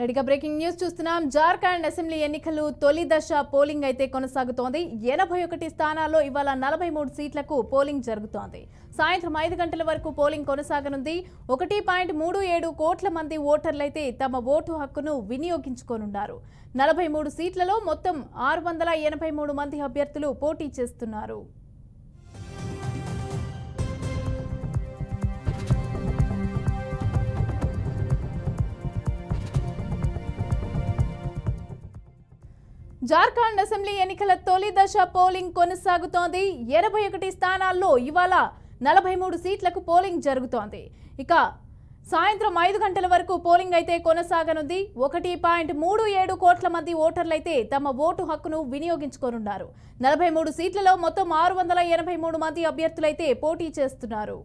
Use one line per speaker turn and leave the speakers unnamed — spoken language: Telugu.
రెడీగా బ్రేకింగ్ న్యూస్ చూస్తున్నాం. జార్ఖండ్ అసెంబ్లీ ఎన్నికలు తొలి దశ పోలింగ్ అయితే కొనసాగుతోంది. ఎనభై ఒకటి స్థానాల్లో ఇవాళ నలభై మూడు సీట్లకు పోలింగ్ జరుగుతోంది. సాయంత్రం ఐదు గంటల వరకు పోలింగ్ కొనసాగనుంది. ఒకటి పాయింట్ మూడు ఏడు కోట్ల మంది ఓటర్లైతే తమ ఓటు హక్కును వినియోగించుకోనున్నారు. నలభై మూడు సీట్లలో మొత్తం ఆరు వందల ఎనభై మూడు మంది అభ్యర్థులు పోటీ చేస్తున్నారు. జార్ఖండ్ అసెంబ్లీ ఎన్నికల తొలి దశ పోలింగ్ కొనసాగుతోంది. ఎనభై ఒకటి స్థానాల్లో ఇవాళ నలభై మూడు సీట్లకు పోలింగ్ జరుగుతోంది. ఇక సాయంత్రం ఐదు గంటల వరకు పోలింగ్ అయితే కొనసాగనుంది. ఒకటి పాయింట్ మూడు ఏడు కోట్ల మంది ఓటర్లైతే తమ ఓటు హక్కును వినియోగించుకోనున్నారు. నలభై మూడు సీట్లలో మొత్తం ఆరు వందల ఎనభై మూడు మంది అభ్యర్థులైతే పోటీ చేస్తున్నారు.